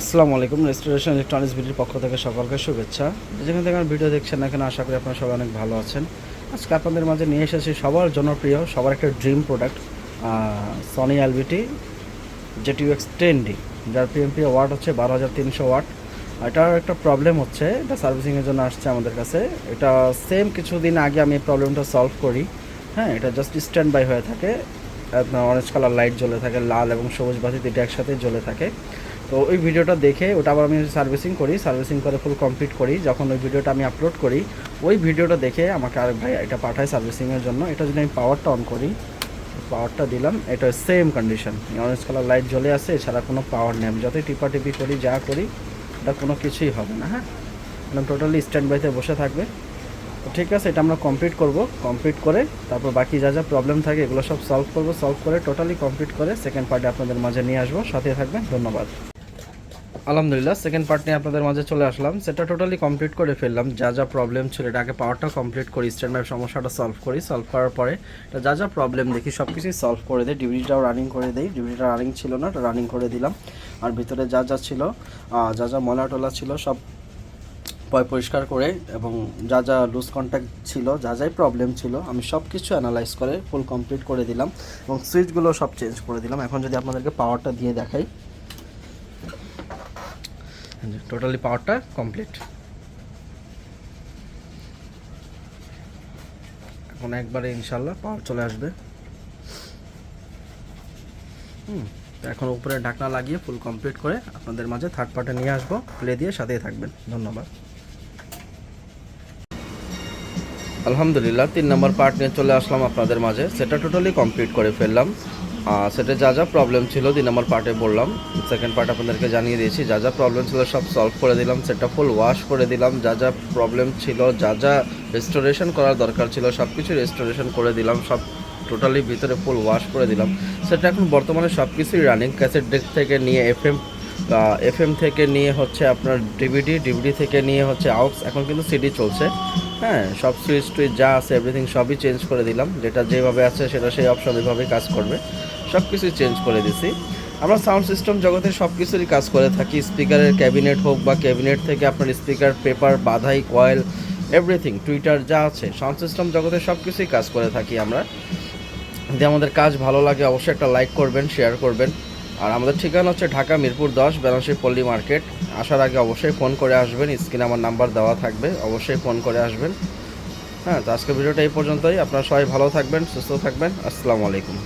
আসসালামু আলাইকুম, restoration electronics ভিডিওর পক্ষ থেকে সকলকে শুভেচ্ছা। যেখান থেকে আমার ভিডিও দেখছেন না কেন, আশা করি আপনারা সবাই অনেক ভালো আছেন। আজকে আপনাদের মাঝে নিয়ে এসেছি সবার জনপ্রিয়, সবার একটা dream product Sony LBT JT X ten D যার পিএমপি ওয়াট হচ্ছে বারো হাজার তিনশো ওয়াট। এটার একটা প্রবলেম হচ্ছে, এটা সার্ভিসিংয়ের জন্য আসছে আমাদের কাছে। এটা সেম কিছুদিন আগে আমি এই প্রবলেমটা সলভ করি। হ্যাঁ এটা জাস্ট স্ট্যান্ড বাই হয়ে থাকে। আপনার অরেঞ্জ কালার লাইট জ্বলে থাকে, লাল এবং সবুজ বাতি দুটো একসাথে জ্বলে থাকে। তো ওই ভিডিওটা দেখে ওটা আবার আমি সার্ভিসিং করি সার্ভিসিং করে ফুল কমপ্লিট করি। যখন ওই ভিডিওটা আমি আপলোড করি, ওই ভিডিওটা দেখে আমাকে আরেক ভাই এটা পাঠায় সার্ভিসিংয়ের জন্য। এটা যদি আমি পাওয়ারটা অন করি। পাওয়ারটা দিলাম, এটা same condition orange colour light জ্বলে আছে, এছাড়া কোনো পাওয়ার নেই। আমি যতই টিপাটিপি করি, যা করি, এটা কোনো কিছুই হবে না হ্যাঁ? একদম টোটালি স্ট্যান্ড বাইতে বসে থাকবে। ঠিক আছে, এটা আমরা কমপ্লিট করব। কমপ্লিট করে তারপর বাকি যা যা প্রবলেম থাকে, এগুলো সব সলভ করব। সলভ করে টোটালি কমপ্লিট করে সেকেন্ড পার্টে আপনাদের মাঝে নিয়ে আসব। সাথে থাকবেন। ধন্যবাদ। আলহামদুলিল্লাহ সেকেন্ড পার্ট নিয়ে আপনাদের মাঝে চলে আসলাম। সেটা টোটালি কমপ্লিট করে ফেললাম। যা যা প্রবলেম ছিল এটা আগে পাওয়ারটা কমপ্লিট করি স্ট্যান্ড সমস্যাটা সলভ করি। সলভ করার পরে যা যা প্রবলেম দেখি সব কিছুই সলভ করে দিই। ডিভিডিটাও রানিং করে দিই। ডিভিডিটা রানিং ছিল না রানিং করে দিলাম। আর ভিতরে যা যা ছিল যা যা ময়লা টলা ছিল, সব পয় পরিষ্কার করে এবং যা যা লুজ কন্ট্যাক্ট ছিল, যা যাই প্রবলেম ছিল, আমি সব কিছু অ্যানালাইজ করে ফুল কমপ্লিট করে দিলাম এবং সুইচগুলো সব চেঞ্জ করে দিলাম। এখন যদি আপনাদেরকে পাওয়ারটা দিয়ে দেখাই। টোটালি পাওয়ারটা কমপ্লিট এখন একবারে ইনশাল্লাহ পাওয়ার চলে আসবে। হুম এখন উপরে ঢাকনা লাগিয়ে ফুল কমপ্লিট করে আপনাদের মাঝে থার্ড পার্টে নিয়ে আসব। প্লে দিয়ে সাথেই থাকবেন। ধন্যবাদ। আলহামদুলিল্লাহ, তিন নম্বর পার্ট নিয়ে চলে আসলাম আপনাদের মাঝে। সেটা টোটালি কমপ্লিট করে ফেললাম। সেটা যা যা প্রবলেম ছিল, তিন নম্বর পার্টে বললাম। সেকেন্ড পার্ট আপনাদেরকে জানিয়ে দিয়েছি, যা যা প্রবলেম ছিল সব সলভ করে দিলাম সেটা ফুল ওয়াশ করে দিলাম, যা যা প্রবলেম ছিল, যা যা রেস্টোরেশন করার দরকার ছিল, সব কিছু রেস্টোরেশন করে দিলাম, সব টোটালি ভিতরে ফুল ওয়াশ করে দিলাম। সেটা এখন বর্তমানে সব কিছুই রানিং ক্যাসেট ডেক থেকে নিয়ে এফ এম এফ এম থেকে নিয়ে হচ্ছে আপনার ডিভিডি ডিভিডি থেকে নিয়ে হচ্ছে আউটস এখন কিন্তু সিডি চলছে। হ্যাঁ সব সুইচ টুইচ যা আছে এভরিথিং সবই চেঞ্জ করে দিলাম। যেটা যেভাবে আছে, সেটা সেই অপশন ওইভাবেই কাজ করবে। সব কিছুই চেঞ্জ করে দিছি। আমরা সাউন্ড সিস্টেম জগতে সব কিছুরই কাজ করে থাকি। স্পিকারের ক্যাবিনেট হোক বা ক্যাবিনেট থেকে আপনার স্পিকার পেপার বাধাই কয়েল এভরিথিং টুইটার যা আছে সাউন্ড সিস্টেম জগতে সব কিছুই কাজ করে থাকি আমরা। যদি আমাদের কাজ ভালো লাগে, অবশ্যই একটা লাইক করবেন শেয়ার করবেন। আর আমাদের ঠিকানা হচ্ছে ঢাকা মিরপুর দশ, বেনারসি পল্লী মার্কেট। আসার আগে অবশ্যই ফোন করে আসবেন স্ক্রিনে আমার নাম্বার দেওয়া থাকবে, অবশ্যই ফোন করে আসবেন। হ্যাঁ তো আজকের ভিডিওটা এই পর্যন্তই। আপনারা সবাই ভালো থাকবেন, সুস্থ থাকবেন। আসসালামু আলাইকুম।